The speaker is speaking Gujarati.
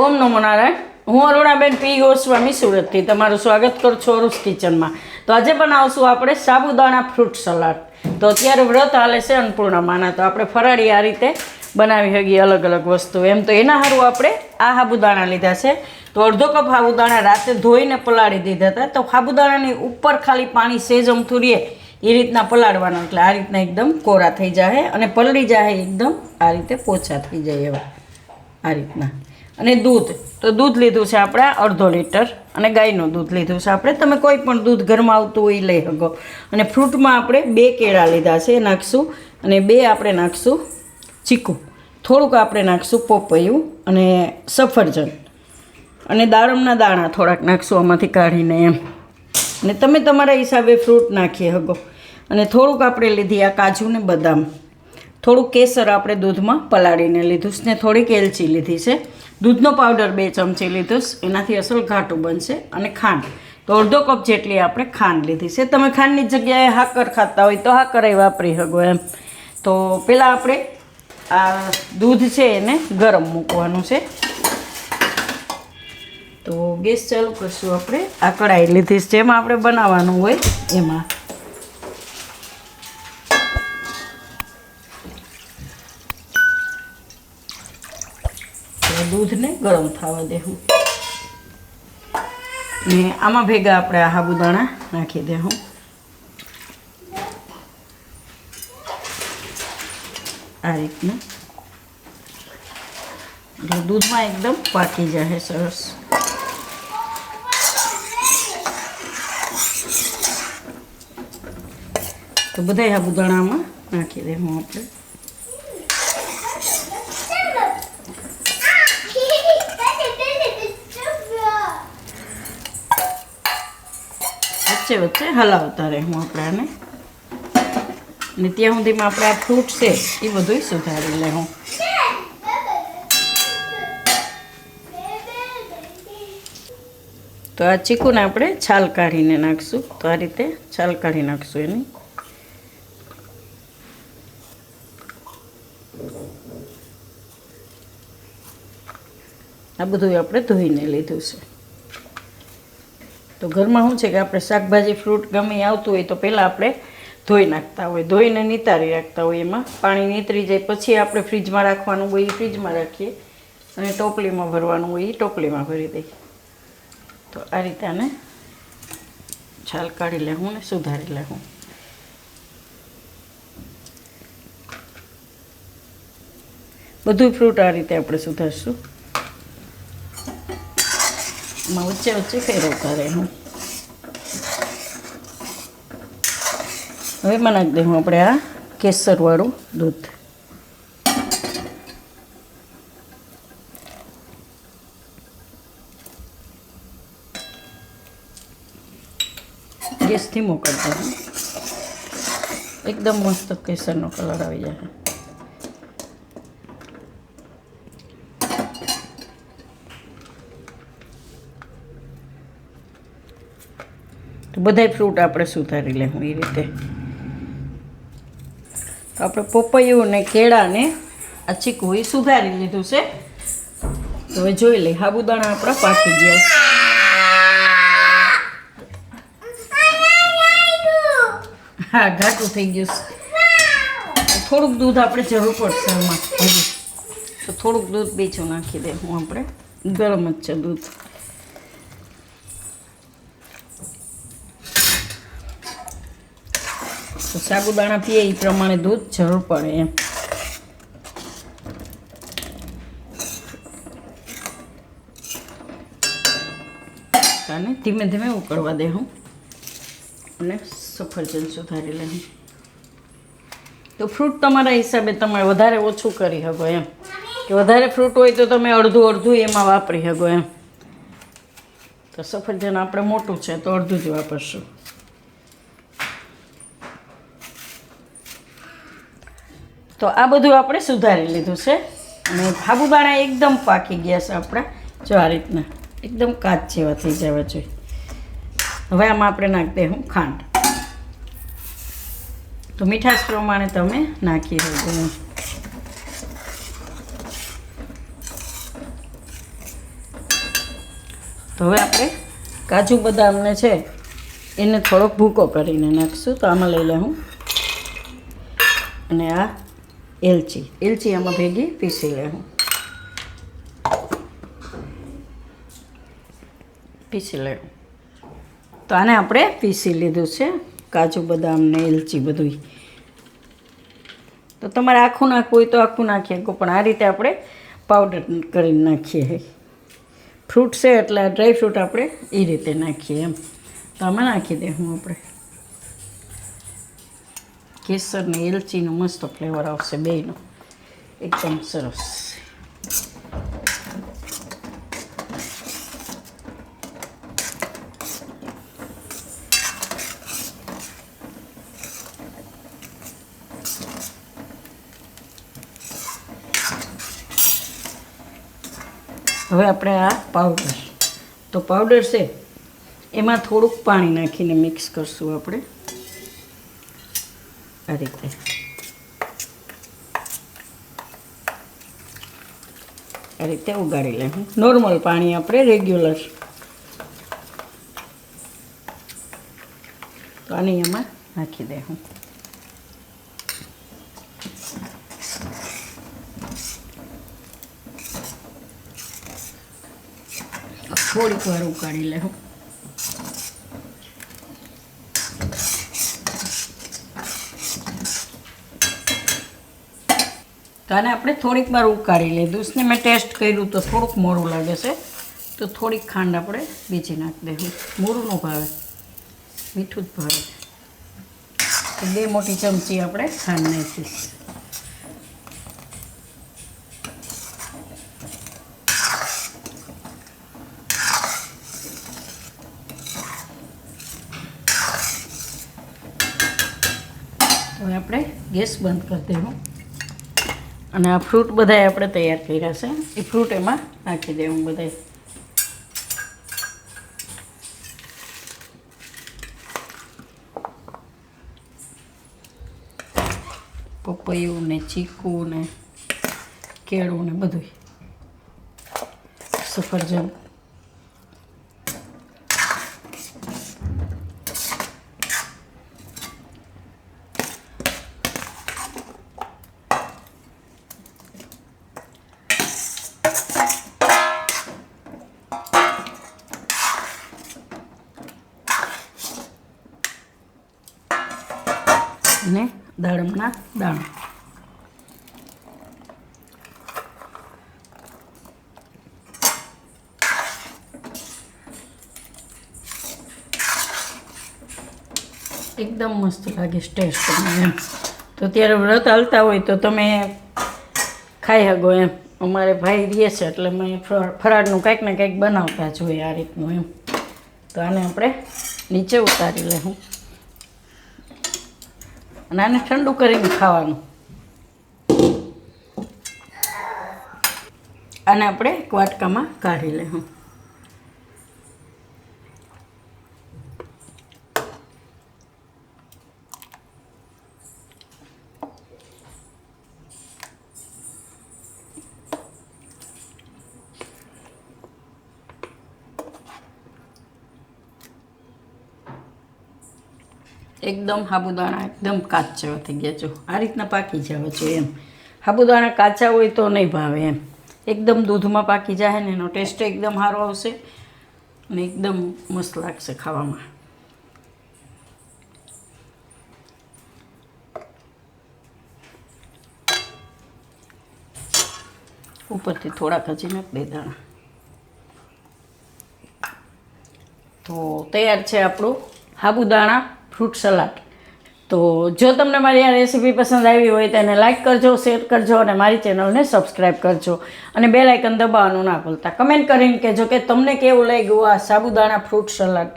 ઓમ નમો નારાયણ. હું અરુણાબેન પી ગોસ્વામી સુરતથી તમારું સ્વાગત કરું છું અરુસ કિચનમાં. તો આજે બનાવશું આપણે સાબુદાણા ફ્રૂટ સલાડ. તો અત્યારે વ્રત હાલે છે અન્નપૂર્ણામાના. તો આપણે ફરાળી આ રીતે બનાવી શકીએ અલગ અલગ વસ્તુ. એમ તો એના સારું આપણે આ સાબુદાણા લીધા છે. તો અડધો કપ સાબુદાણા રાતે ધોઈને પલાળી દીધા હતા. તો સાબુદાણાની ઉપર ખાલી પાણી સેજ અમથું રહે. એ રીતના પલાળવાના. એટલે આ રીતના એકદમ કોરા થઈ જાય અને પલળી જાય એકદમ આ રીતે પોચા થઈ જાય એવા. આ રીતના. અને દૂધ. તો દૂધ લીધું છે આપણે અડધો લીટર. અને ગાયનું દૂધ લીધું છે આપણે. તમે કોઈ પણ દૂધ ઘરમાં આવતું હોય લઈ શકો. અને ફ્રૂટમાં આપણે બે કેળા લીધા છે નાખશું. અને બે આપણે નાખશું ચીકુ. થોડુંક આપણે નાખશું પોપૈયું અને સફરજન. અને દાડમના દાણા થોડાક નાખશું આમાંથી કાઢીને એમ. અને તમે તમારા હિસાબે ફ્રૂટ નાખી શકો. અને થોડુંક આપણે લીધી આ કાજુ ને બદામ. થોડુંક કેસર આપણે દૂધમાં પલાળીને લીધું છે ને થોડીક એલચી લીધી છે. દૂધનો પાવડર બે ચમચી લીધું એનાથી અસલ ઘાટું બનશે અને ખાંડ. તો અડધો કપ જેટલી આપણે ખાંડ લીધી છે. તમે ખાંડની જગ્યાએ હાકર ખાતા હોય તો હાકર વાપરી શકો એમ. તો પહેલાં આપણે આ દૂધ છે એને ગરમ મૂકવાનું છે. તો ગેસ ચાલુ કરશું આપણે. આ કઢાઈ લીધી જેમાં આપણે બનાવવાનું હોય એમાં. દૂધને ગરમ થવા દેવું ને આમાં ભેગા આપણે આ સાબુદાણા નાખી દેવું આ રીતના. એટલે દૂધમાં એકદમ પાકી જાય સરસ. તો બધા સાબુદાણામાં નાખી દેવું આપણે. વચ્ચે વચ્ચે હલાવતા રહેવું આપણે આને અને ત્યાં સુધીમાં આપણે આ ફ્રૂટ છે, એ બધું સુધારી લેવું. તો આ ચીકુને આપણે છાલ કાઢીને નાખશું. તો આ રીતે છાલ કાઢી નાખશું એની. આ બધું આપણે ધોઈને લીધું છે. તો ઘરમાં શું છે કે આપણે શાકભાજી ફ્રૂટ ગમે આવતું હોય તો પહેલાં આપણે ધોઈ નાખતા હોય. ધોઈને નિતારી રાખતા હોય એમાં. પાણી નીતરી જાય પછી આપણે ફ્રીજમાં રાખવાનું હોય એ ફ્રીજમાં રાખીએ. અને ટોપલીમાં ભરવાનું હોય એ ટોપલીમાં ભરી દઈએ. તો આ રીતે આને છાલ કાઢી લેવું ને સુધારી લેવું બધું ફ્રૂટ આ રીતે આપણે સુધારશું. એમાં વચ્ચે વચ્ચે ફેરો કરે હું હવે નાખી દઉં આપણે આ કેસરવાળું દૂધ. ગેસથી મોકલતા એકદમ મસ્ત કેસરનો કલર આવી જાય. તો બધાય ફ્રૂટ આપણે સુધારી લેવું એ રીતે. તો આપણે પપૈયું ને કેળાને આ ચીકુ એ સુધારી લીધું છે. તો હવે જોઈ લઈએ સાબુદાણા આપણા પાકી ગયા છે. હા, ઘાટું થઈ ગયું છે. થોડુંક દૂધ આપણે જરૂર પડશે એમાં હજી. તો થોડુંક દૂધ બીજું નાખી દે હું આપણે. ગરમ જ છે દૂધ. તો સાબુદાણા પીએ એ પ્રમાણે દૂધ જરૂર પડે એમ. અને ધીમે ધીમે ઉકળવા દે હું. અને સફરજન સુધારી લઉં. તો ફ્રૂટ તમારા હિસાબે તમે વધારે ઓછું કરી શકો એમ. કે વધારે ફ્રૂટ હોય તો તમે અડધું અડધું એમાં વાપરી શકો એમ. તો સફરજન આપણે મોટું છે, તો અડધું જ વાપરશું. તો આ બધું આપણે સુધારી લીધું છે. અને સાબુદાણા એકદમ પાકી ગયા છે આપણા. જો આ રીતના, એકદમ કાચ જેવા થઈ જવા જોઈએ. હવે આમાં આપણે નાખી દઈશું ખાંડ. તો મીઠાશ પ્રમાણે તમે નાખી દેજો તો હવે આપણે કાજુ બદામને છે, એને થોડોક ભૂકો કરીને નાખશું. તો આમાં લઈ લઉં અને આ એલચી. એલચી આમાં ભેગી પીસી લેવું પીસી લેવું તો આને આપણે પીસી લીધું છે. કાજુ બદામ ને એલચી બધું તો તમારે આખું નાખવું હોય તો આખું નાખીએ પણ આ રીતે આપણે પાવડર કરીને નાખીએ ફ્રૂટ છે એટલે ડ્રાય ફ્રૂટ આપણે એ રીતે નાખીએ એમ. તો આમાં નાખી દે હું આપણે. કેસર ને એલચીનો મસ્ત ફ્લેવર આવશે બેયનો એકદમ સરસ હવે આપણે આ પાવડર તો પાવડર છે. એમાં થોડુંક પાણી નાખીને મિક્સ કરશું આપણે. આ રીતે આ રીતે ઉગાડી લેવું નોર્મલ પાણી આપણે રેગ્યુલર તો આની એમાં નાખી દેવું થોડીક વાર ઉકાળી લેવું આને આપણે થોડીક વાર ઉકાળી લીધું. ને મેં ટેસ્ટ કર્યું તો થોડુંક મોરું લાગે છે. તો થોડીક ખાંડ આપણે બીજી નાખી દઈશું મોરું ન ભાવે. મીઠું જ ભાવે. બે મોટી ચમચી આપણે ખાંડ નાખી. હવે આપણે ગેસ બંધ કરી દેવું. અને આ ફ્રૂટ બધાય આપણે તૈયાર કર્યા છે. એ ફ્રૂટ એમાં નાખી દેવું બધાય. પપૈયું ને ચીકુ ને કેળું ને બધું સફરજન અને દાડમના દાણા. એકદમ મસ્ત લાગે, ટેસ્ટ એમ. તો ત્યારે વ્રત હાલતા હોય તો તમે ખાઈ શકો એમ. અમારે ભાઈ રહે છે એટલે મેં ફર- ફરાળનું કંઈક ને કંઈક બનાવતા જોઈએ આ રીતનું એમ. તો આને આપણે નીચે ઉતારી લેવું અને આને ઠંડુ કરીને ખાવાનું. આને આપણે એક વાટકામાં કાઢી લેવું એકદમ સાબુદાણા એકદમ કાચા થઈ ગયા છો આ રીતના પાકી જવા છો એમ. સાબુદાણા કાચા હોય તો નહીં ભાવે એમ. એકદમ દૂધમાં પાકી જાય ને એનો ટેસ્ટ એકદમ સારો આવશે અને એકદમ મસ્ત લાગશે ખાવામાં. ઉપરથી થોડાક હજી નાખ દે દાણા. તો તૈયાર છે આપણું સાબુદાણા ફ્રૂટ સલાડ. તો જો તમને મારી આ રેસીપી પસંદ આવી હોય તો એને લાઇક કરજો, શેર કરજો અને મારી ચેનલને સબસ્ક્રાઈબ કરજો. અને બે લાઇકન દબાવવાનું ના ભૂલતા. કમેન્ટ કરીને કહેજો કે તમને કેવું લાગ્યું આ સાબુદાણા ફ્રૂટ સલાડ.